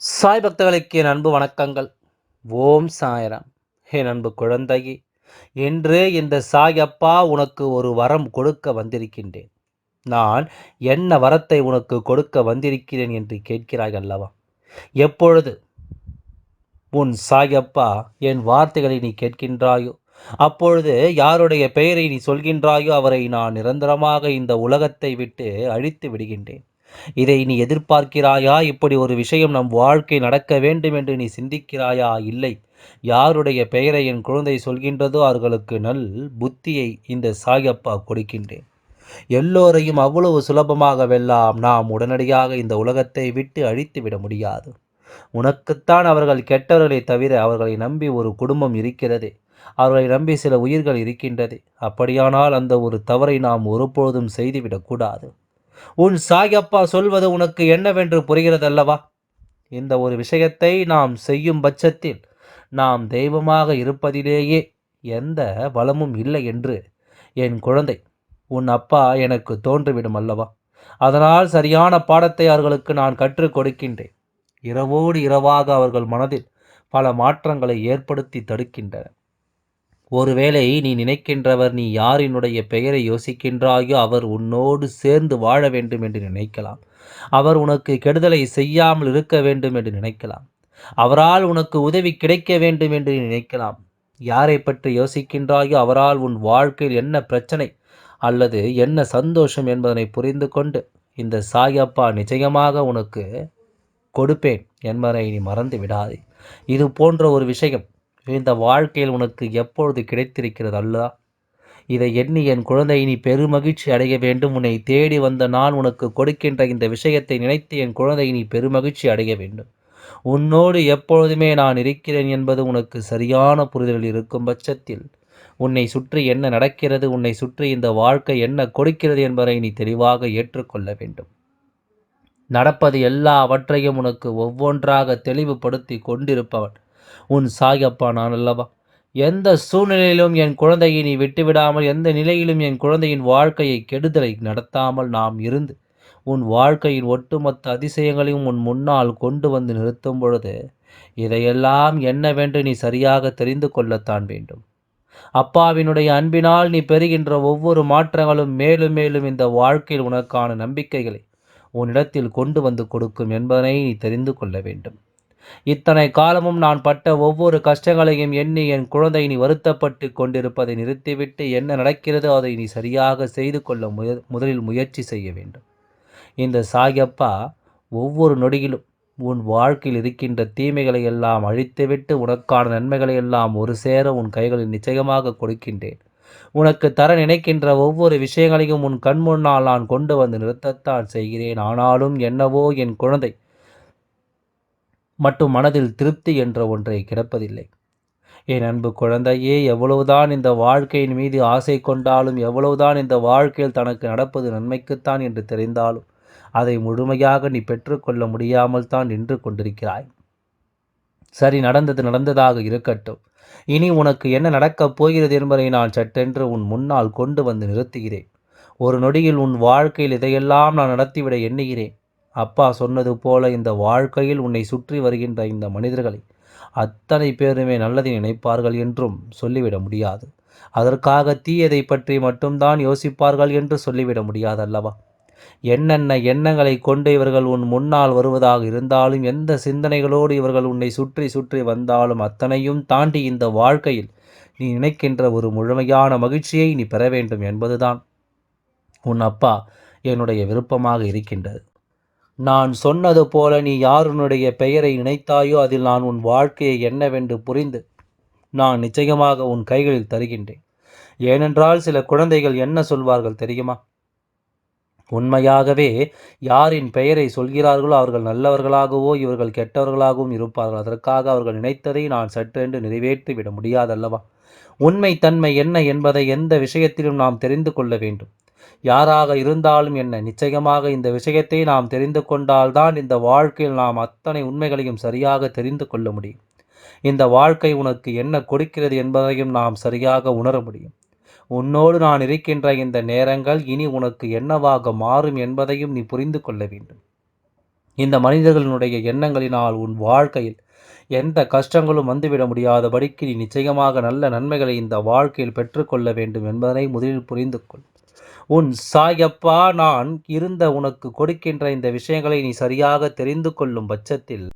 சாய் பக்தர்களுக்கு என் அன்பு வணக்கங்கள். ஓம் சாயராம். என் அன்பு குழந்தையே என்று இந்த சாய் அப்பா உனக்கு ஒரு வரம் கொடுக்க வந்திருக்கின்றேன். நான் என்ன வரத்தை உனக்கு கொடுக்க வந்திருக்கிறேன் என்று கேட்கிறாய் அல்லவா? எப்பொழுது? உன் சாயப்பா என் வார்த்தைகளை நீ கேட்கின்றாயோ? அப்பொழுது யாருடைய பெயரை நீ சொல்கின்றாயோ? அவரை நான் நிரந்தரமாக இந்த உலகத்தை விட்டு அழித்து விடுகின்றேன். இதை நீ எதிர்பார்க்கிறாயா? இப்படி ஒரு விஷயம் நம் வாழ்க்கை நடக்க வேண்டும் என்று நீ சிந்திக்கிறாயா? இல்லை. யாருடைய பெயரை என் குழந்தை சொல்கின்றதோ அவர்களுக்கு நல் புத்தியை இந்த சாயப்பா கொடுக்கின்றேன். எல்லோரையும் அவ்வளவு சுலபமாக வெல்லாம் நாம் உடனடியாக இந்த உலகத்தை விட்டு அழித்து விட முடியாது. உனக்குத்தான் அவர்கள் கெட்டவர்களை தவிர அவர்களை நம்பி ஒரு குடும்பம் இருக்கிறது. அவர்களை நம்பி சில உயிர்கள் இருக்கின்றது. அப்படியானால் அந்த ஒரு தவறை நாம் ஒருபொழுதும் செய்துவிடக்கூடாது உன் சாயப்பா சொல்வது உனக்கு என்னவென்று புரிகிறதல்லவா? இந்த ஒரு விஷயத்தை நாம் செய்யும் பட்சத்தில் நாம் தெய்வமாக இருப்பதிலேயே எந்த வளமும் இல்லை என்று என் குழந்தை உன் அப்பா எனக்கு தோன்றிவிடும் அல்லவா? அதனால் சரியான பாடத்தை அவர்களுக்கு நான் கற்றுக் கொடுக்கின்றேன். இரவோடு இரவாக அவர்கள் மனதில் பல மாற்றங்களை ஏற்படுத்தி தடுக்கின்றன ஒருவேளை நீ நினைக்கின்றவர் நீ யாரினுடைய பெயரை யோசிக்கின்றாயோ அவர் உன்னோடு சேர்ந்து வாழ வேண்டும் என்று நினைக்கலாம். அவர் உனக்கு கெடுதலை செய்யாமல் இருக்க வேண்டும் என்று நினைக்கலாம். அவரால் உனக்கு உதவி கிடைக்க வேண்டும் என்று நினைக்கலாம். யாரை பற்றி யோசிக்கின்றாயோ அவரால் உன் வாழ்க்கையில் என்ன பிரச்சனை அல்லது என்ன சந்தோஷம் என்பதனை புரிந்து கொண்டு இந்த சாயப்பா நிச்சயமாக உனக்கு கொடுப்பேன் என்பதை நீ மறந்து விடாதே. இது போன்ற ஒரு விஷயம் இந்த வாழ்க்கையில் உனக்கு எப்பொழுது கிடைத்திருக்கிறது அல்லா இதை எண்ணி என் குழந்தை நீ பெருமகிழ்ச்சி அடைய வேண்டும். உன்னை தேடி வந்த நான் உனக்கு கொடுக்கின்ற இந்த விஷயத்தை நினைத்து என் குழந்தை நீ பெருமகிழ்ச்சி அடைய வேண்டும். உன்னோடு எப்பொழுதுமே நான் இருக்கிறேன் என்பது உனக்கு சரியான புரிதல் இருக்கும் பட்சத்தில் உன்னை சுற்றி என்ன நடக்கிறது உன்னை சுற்றி இந்த வாழ்க்கை என்ன கொடுக்கிறது என்பதை நீ தெளிவாக ஏற்றுக்கொள்ள வேண்டும். நடப்பது எல்லாவற்றையும் உனக்கு ஒவ்வொன்றாக தெளிவுபடுத்தி கொண்டிருப்பவன். உன் சாயப்பா நான் அல்லவா? எந்த சூழ்நிலையிலும் என் குழந்தையை நீ விட்டுவிடாமல் எந்த நிலையிலும் என் குழந்தையின் வாழ்க்கையை கெடுதலை நடத்தாமல் நாம் இருந்து உன் வாழ்க்கையின் ஒட்டுமொத்த அதிசயங்களையும் உன் முன்னால் கொண்டு வந்து நிறுத்தும் பொழுது இதையெல்லாம் என்னவென்று நீ சரியாக தெரிந்து கொள்ளத்தான் வேண்டும். அப்பாவினுடைய அன்பினால் நீ பெறுகின்ற ஒவ்வொரு மாற்றங்களும் மேலும் மேலும் இந்த வாழ்க்கையில் உனக்கான நம்பிக்கைகளை உன்னிடத்தில் கொண்டு வந்து கொடுக்கும் என்பதனை நீ தெரிந்து கொள்ள வேண்டும். இத்தனை காலமும் நான் பட்ட ஒவ்வொரு கஷ்டங்களையும் எண்ணி என் குழந்தை நீ வருத்தப்பட்டு கொண்டிருப்பதை நிறுத்திவிட்டு என்ன நடக்கிறதோ அதை நீ சரியாக செய்து கொள்ள முய முதலில் முயற்சி செய்ய வேண்டும். இந்த சாயப்பா ஒவ்வொரு நொடியிலும் உன் வாழ்க்கையில் இருக்கின்ற தீமைகளை எல்லாம் அழித்துவிட்டு உனக்கான நன்மைகளை எல்லாம் ஒரு சேர உன் கைகளில் நிச்சயமாக கொடுக்கின்றேன். உனக்கு தர நினைக்கின்ற ஒவ்வொரு விஷயங்களையும் உன் கண்முன்னால் நான் கொண்டு வந்து நிறுத்தத்தான் செய்கிறேன். ஆனாலும் என்னவோ என் குழந்தை மட்டும் மனதில் திருப்தி என்ற ஒன்றை கிடப்பதில்லை. என் அன்பு குழந்தையே எவ்வளவுதான் இந்த வாழ்க்கையின் மீது ஆசை கொண்டாலும் எவ்வளவுதான் இந்த வாழ்க்கையில் தனக்கு நடப்பது நன்மைக்குத்தான் என்று தெரிந்தாலும் அதை முழுமையாக நீ பெற்றுக்கொள்ள முடியாமல் தான் நின்று கொண்டிருக்கிறாய். சரி நடந்தது நடந்ததாக இருக்கட்டும். இனி உனக்கு என்ன நடக்கப் போகிறது என்பதை நான் சட்டென்று உன் முன்னால் கொண்டு வந்து நிறுத்துகிறேன். ஒரு நொடியில் உன் வாழ்க்கையில் இதையெல்லாம் நான் நடத்திவிட எண்ணுகிறேன். அப்பா சொன்னது போல இந்த வாழ்க்கையில் உன்னை சுற்றி வருகின்ற இந்த மனிதர்களை அத்தனை பேருமே நல்லதை நினைப்பார்கள் என்றும் சொல்லிவிட முடியாது. அதற்காக தீயதை பற்றி மட்டும்தான் யோசிப்பார்கள் என்று சொல்லிவிட முடியாது அல்லவா? என்னென்ன எண்ணங்களை கொண்டு இவர்கள் உன் முன்னால் வருவதாக இருந்தாலும் எந்த சிந்தனைகளோடு இவர்கள் உன்னை சுற்றி சுற்றி வந்தாலும் அத்தனையும் தாண்டி இந்த வாழ்க்கையில் நீ நினைக்கின்ற ஒரு முழுமையான மகிழ்ச்சியை நீ பெற வேண்டும் என்பதுதான். உன் அப்பா என்னுடைய விருப்பமாக இருக்கின்றது. நான் சொன்னது போல நீ யாருனுடைய பெயரை இணைத்தாயோ அதில் நான் உன் வாழ்க்கையை என்னவென்று புரிந்து நான் நிச்சயமாக உன் கைகளில் தருகின்றேன். ஏனென்றால் சில குழந்தைகள் என்ன சொல்வார்கள் தெரியுமா? உண்மையாகவே யாரின் பெயரை சொல்கிறார்களோ அவர்கள் நல்லவர்களாகவோ இவர்கள் கெட்டவர்களாகவும் இருப்பார்கள். அதற்காக அவர்கள் நினைத்ததை நான் சற்றென்று நிறைவேற்றி விட முடியாதல்லவா? உண்மை தன்மை என்ன என்பதை எந்த விஷயத்திலும் நாம் தெரிந்து கொள்ள வேண்டும். யாராக இருந்தாலும் என்ன நிச்சயமாக இந்த விஷயத்தை நாம் தெரிந்து கொண்டால்தான் இந்த வாழ்க்கையில் நாம் அத்தனை உண்மைகளையும் சரியாக தெரிந்து கொள்ள முடியும். இந்த வாழ்க்கை உனக்கு என்ன கொடுக்கிறது என்பதையும் நாம் சரியாக உணர முடியும். உன்னோடு நான் இருக்கின்ற இந்த நேரங்கள் இனி உனக்கு என்னவாக மாறும் என்பதையும் நீ புரிந்து கொள்ள வேண்டும். இந்த மனிதர்களுடைய எண்ணங்களினால் உன் வாழ்க்கையில் எந்த கஷ்டங்களும் வந்துவிட முடியாதபடிக்கு நீ நிச்சயமாக நல்ல நன்மைகளை இந்த வாழ்க்கையில் பெற்றுக்கொள்ள வேண்டும் என்பதனை முதலில் புரிந்து கொள். உன் சாயப்பா நான் இருந்த உனக்கு கொடுக்கின்ற இந்த விஷயங்களை நீ சரியாக தெரிந்து கொள்ளும் பட்சத்தில்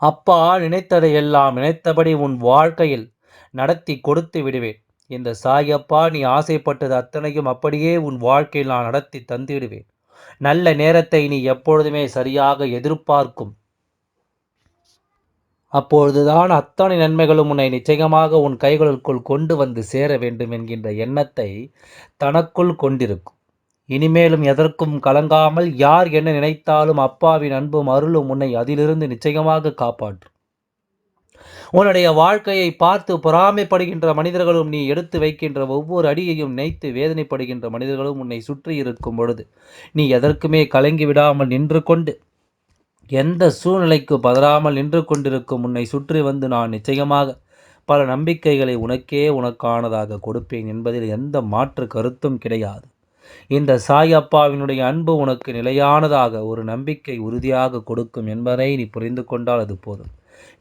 அப்பா நினைத்ததை எல்லாம் நினைத்தபடி உன் வாழ்க்கையில் நடத்தி கொடுத்து விடுவேன். இந்த சாயப்பா நீ ஆசைப்பட்டது அத்தனையும் அப்படியே உன் வாழ்க்கையில் நான் நடத்தி தந்திடுவேன் நல்ல நேரத்தை நீ எப்பொழுதுமே சரியாக எதிர்பார்க்கும். அப்பொழுதுதான் அத்தனை நன்மைகளும் உன்னை நிச்சயமாக உன் கைகளுக்குள் கொண்டு வந்து சேர வேண்டும் என்கின்ற எண்ணத்தை தனக்குள் கொண்டிருக்கும். இனிமேலும் எதற்கும் கலங்காமல் யார் என்ன நினைத்தாலும் அப்பாவின் அன்பும் அருளும் உன்னை அதிலிருந்து நிச்சயமாக காப்பாற்றும். உன்னுடைய வாழ்க்கையை பார்த்து பொறாமைப்படுகின்ற மனிதர்களும் நீ எடுத்து வைக்கின்ற ஒவ்வொரு அடியையும் நினைத்து வேதனைப்படுகின்ற மனிதர்களும் உன்னை சுற்றி இருக்கும் பொழுது நீ எதற்குமே கலங்கி விடாமல் நின்று கொண்டு எந்த சூழ்நிலைக்கு பதறாமல் நின்று கொண்டிருக்கும் உன்னை சுற்றி வந்து நான் நிச்சயமாக பல நம்பிக்கைகளை உனக்கே உனக்கானதாக கொடுப்பேன் என்பதில் எந்த மாற்று கருத்தும் கிடையாது. இந்த சாயப்பாவினுடைய அன்பு உனக்கு நிலையானதாக ஒரு நம்பிக்கை உறுதியாக கொடுக்கும் என்பதை நீ புரிந்து கொண்டால் அது போதும்.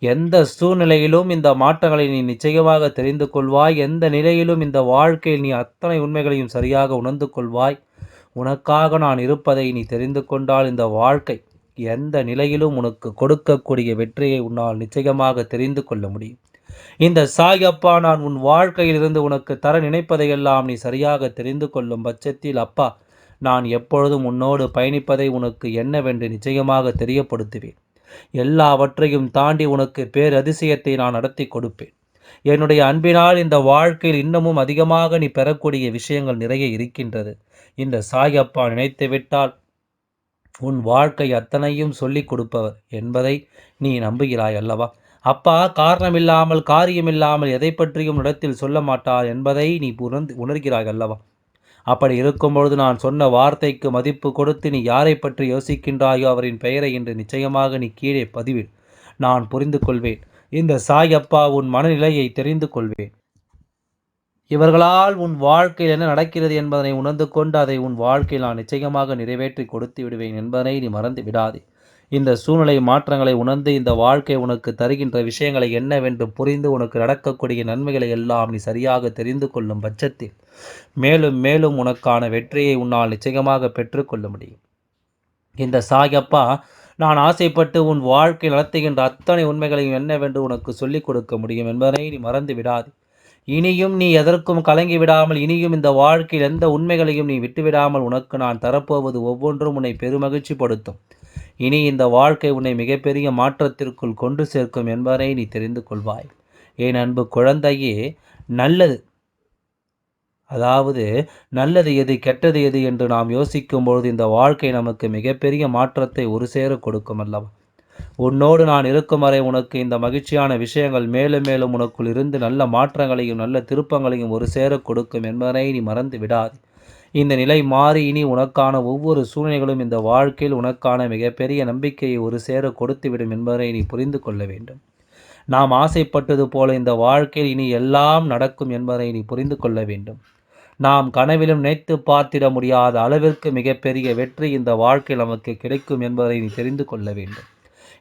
எந்த சூழ்நிலையிலும் இந்த மாற்றங்களை நீ நிச்சயமாக தெரிந்து கொள்வாய். எந்த நிலையிலும் இந்த வாழ்க்கையில் நீ அத்தனை உண்மைகளையும் சரியாக உணர்ந்து கொள்வாய். உனக்காக நான் இருப்பதை நீ தெரிந்து கொண்டால் இந்த வாழ்க்கை எந்த நிலையிலும் உனக்கு கொடுக்கக்கூடிய வெற்றியை உன்னால் நிச்சயமாக தெரிந்து கொள்ள முடியும். இந்த சாயப்பா நான் உன் வாழ்க்கையிலிருந்து உனக்கு தர நினைப்பதையெல்லாம் நீ சரியாக தெரிந்து கொள்ளும் பட்சத்தில் அப்பா நான் எப்பொழுதும் உன்னோடு பயணிப்பதை உனக்கு என்னவென்று நிச்சயமாக தெரியப்படுத்துவேன். எல்லாவற்றையும் தாண்டி உனக்கு பேரதிசயத்தை நான் நடத்தி கொடுப்பேன். என்னுடைய அன்பினால் இந்த வாழ்க்கையில் இன்னமும் அதிகமாக நீ பெறக்கூடிய விஷயங்கள் நிறைய இருக்கின்றது. இந்த சாயப்பா நினைத்து விட்டால் உன் வாழ்க்கை அத்தனையும் சொல்லிக் கொடுப்பவர் என்பதை நீ நம்புகிறாய் அல்லவா? அப்பா காரணமில்லாமல் காரியமில்லாமல் எதை பற்றியும் இடத்தில் சொல்ல மாட்டார் என்பதை நீ உணர்ந்து உணர்கிறாய் அல்லவா? அப்படி இருக்கும்பொழுது நான் சொன்ன வார்த்தைக்கு மதிப்பு கொடுத்து நீ யாரை பற்றி யோசிக்கின்றாயோ அவரின் பெயரை இன்று நிச்சயமாக நீ கீழே பதிவிடு. நான் புரிந்து கொள்வேன் இந்த சாயப்பா உன் மனநிலையை தெரிந்து கொள்வேன் இவர்களால் உன் வாழ்க்கையில் என்ன நடக்கிறது என்பதனை உணர்ந்து கொண்டு அதை உன் வாழ்க்கையில் நான் நிச்சயமாக நிறைவேற்றி கொடுத்து விடுவேன் என்பதனை நீ மறந்து விடாதே. இந்த சூழ்நிலை மாற்றங்களை உணர்ந்து இந்த வாழ்க்கை உனக்கு தருகின்ற விஷயங்களை என்னவென்று புரிந்து உனக்கு நடக்கக்கூடிய நன்மைகளை எல்லாம் நீ சரியாக தெரிந்து கொள்ளும் பட்சத்தில் மேலும் மேலும் உனக்கான வெற்றியை உன்னால் நிச்சயமாக பெற்றுக்கொள்ள முடியும். இந்த சாயப்பா நான் ஆசைப்பட்டு உன் வாழ்க்கை நடத்துகின்ற அத்தனை உண்மைகளையும் என்னவென்று உனக்கு சொல்லிக் கொடுக்க முடியும் என்பதனை நீ மறந்து விடாது. இனியும் நீ எதற்கும் கலங்கி விடாமல் இனியும் இந்த வாழ்க்கையில் எந்த உண்மைகளையும் நீ விட்டுவிடாமல் உனக்கு நான் தரப்போவது ஒவ்வொன்றும் உன்னை பெருமகிழ்ச்சி படுத்தும் இனி இந்த வாழ்க்கை உன்னை மிகப்பெரிய மாற்றத்திற்குள் கொண்டு சேர்க்கும் என்பதை நீ தெரிந்து கொள்வாய். என் அன்பு குழந்தையே நல்லது. அதாவது நல்லது எது கெட்டது எது என்று நாம் யோசிக்கும் பொழுது இந்த வாழ்க்கை நமக்கு மிகப்பெரிய மாற்றத்தை ஒரு சேர கொடுக்கும் அல்லவா? உன்னோடு நான் இருக்கும் வரை உனக்கு இந்த மகிழ்ச்சியான விஷயங்கள் மேலும் மேலும் உனக்குள் இருந்து நல்ல மாற்றங்களையும் நல்ல திருப்பங்களையும் ஒரு சேர கொடுக்கும் என்பதனை நீ மறந்து விடாது. இந்த நிலை மாறி இனி உனக்கான ஒவ்வொரு சூழ்நிலைகளும் இந்த வாழ்க்கையில் உனக்கான மிகப்பெரிய நம்பிக்கையை ஒரு சேர கொடுத்துவிடும் என்பதை நீ புரிந்து கொள்ள வேண்டும். நாம் ஆசைப்பட்டது போல இந்த வாழ்க்கையில் இனி எல்லாம் நடக்கும் என்பதை நீ புரிந்து கொள்ள வேண்டும். நாம் கனவிலும் நினைத்து பார்த்திட முடியாத அளவிற்கு மிகப்பெரிய வெற்றி இந்த வாழ்க்கையில் நமக்கு கிடைக்கும் என்பதை நீ தெரிந்து கொள்ள வேண்டும்.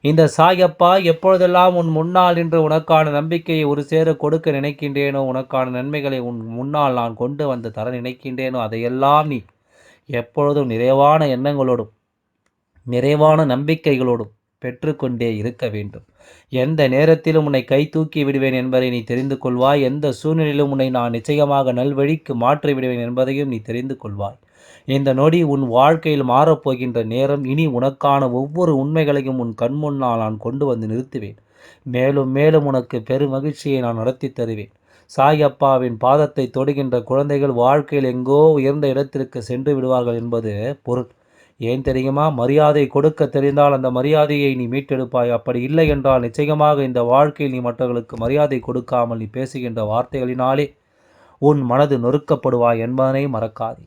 இந்த சாயப்பா எப்பொழுதெல்லாம் உன் முன்னால் நின்று உனக்கான நம்பிக்கையை ஒரு சேர கொடுக்க நினைக்கின்றேனோ உனக்கான நன்மைகளை உன் முன்னால் நான் கொண்டு வந்து தர நினைக்கின்றேனோ அதையெல்லாம் நீ எப்பொழுதும் நிறைவான எண்ணங்களோடும் நிறைவான நம்பிக்கைகளோடும் பெற்றுக்கொண்டே இருக்க வேண்டும். எந்த நேரத்திலும் உன்னை கை தூக்கி விடுவேன் என்பதை நீ தெரிந்து கொள்வாய். எந்த சூழ்நிலையிலும் உன்னை நான் நிச்சயமாக நல்வழிக்கு மாற்றி விடுவேன் என்பதையும் நீ தெரிந்து கொள்வாய். இந்த நொடி உன் வாழ்க்கையில் மாறப்போகின்ற நேரம் இனி உனக்கான ஒவ்வொரு உண்மைகளையும் உன் கண்முன்னால் நான் கொண்டு வந்து நிறுத்துவேன். மேலும் மேலும் உனக்கு பெருமகிழ்ச்சியை நான் நடத்தி தருவேன். சாயப்பாவின் பாதத்தை தொடுகின்ற குழந்தைகள் வாழ்க்கையில் எங்கோ உயர்ந்த இடத்திற்கு சென்று விடுவார்கள் என்பது பொருள். ஏன் தெரியுமா? மரியாதை கொடுக்க தெரிந்தால் அந்த மரியாதையை நீ மீட்டெடுப்பாய். அப்படி இல்லை என்றால் நிச்சயமாக இந்த வாழ்க்கையில் நீ மற்றவர்களுக்கு மரியாதை கொடுக்காமல் நீ பேசுகின்ற வார்த்தைகளினாலே உன் மனது நொறுக்கப்படுவாய் என்பதனை மறக்காதே.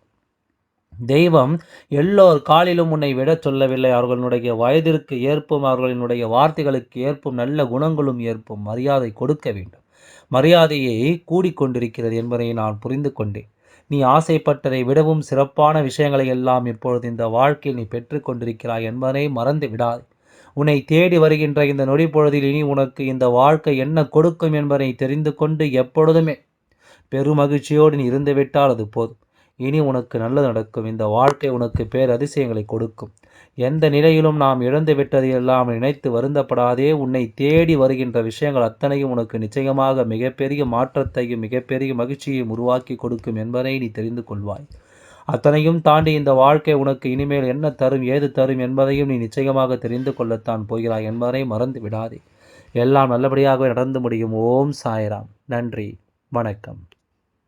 தெய்வம் எல்லோர் காலிலும் உன்னை விடச் சொல்லவில்லை. அவர்களுடைய வயதிற்கு ஏற்பும் அவர்களினுடைய வார்த்தைகளுக்கு ஏற்பும் நல்ல குணங்களும் ஏற்பும் மரியாதை கொடுக்க வேண்டும். மரியாதையை கூடிக்கொண்டிருக்கிறது என்பதை நான் புரிந்து கொண்டேன். நீ ஆசைப்பட்டதை விடவும் சிறப்பான விஷயங்களை எல்லாம் இப்பொழுது இந்த வாழ்க்கையில் நீ பெற்றுக்கொண்டிருக்கிறாய் என்பதை மறந்து விடாது. உன்னை தேடி வருகின்ற இந்த நொடி பொழுதில் இனி உனக்கு இந்த வாழ்க்கை என்ன கொடுக்கும் என்பதை தெரிந்து கொண்டு எப்பொழுதுமே பெருமகிழ்ச்சியோடு நீ இருந்துவிட்டால் அது போதும். இனி உனக்கு நல்லது நடக்கும். இந்த வாழ்க்கை உனக்கு பேரதிசயங்களை கொடுக்கும். எந்த நிலையிலும் நாம் இழந்து விட்டதையெல்லாம் நினைத்து வருந்தப்படாதே. உன்னை தேடி வருகின்ற விஷயங்கள் அத்தனையும் உனக்கு நிச்சயமாக மிகப்பெரிய மாற்றத்தையும் மிகப்பெரிய மகிழ்ச்சியையும் உருவாக்கி கொடுக்கும் என்பதை நீ தெரிந்து கொள்வாய். அத்தனையும் தாண்டி இந்த வாழ்க்கை உனக்கு இனிமேல் என்ன தரும் ஏது தரும் என்பதையும் நீ நிச்சயமாக தெரிந்து கொள்ளத்தான் போகிறாய் என்பதை மறந்து விடாதே. எல்லாம் நல்லபடியாகவே நடந்து முடியும். ஓம் சாய்ராம். நன்றி. வணக்கம்.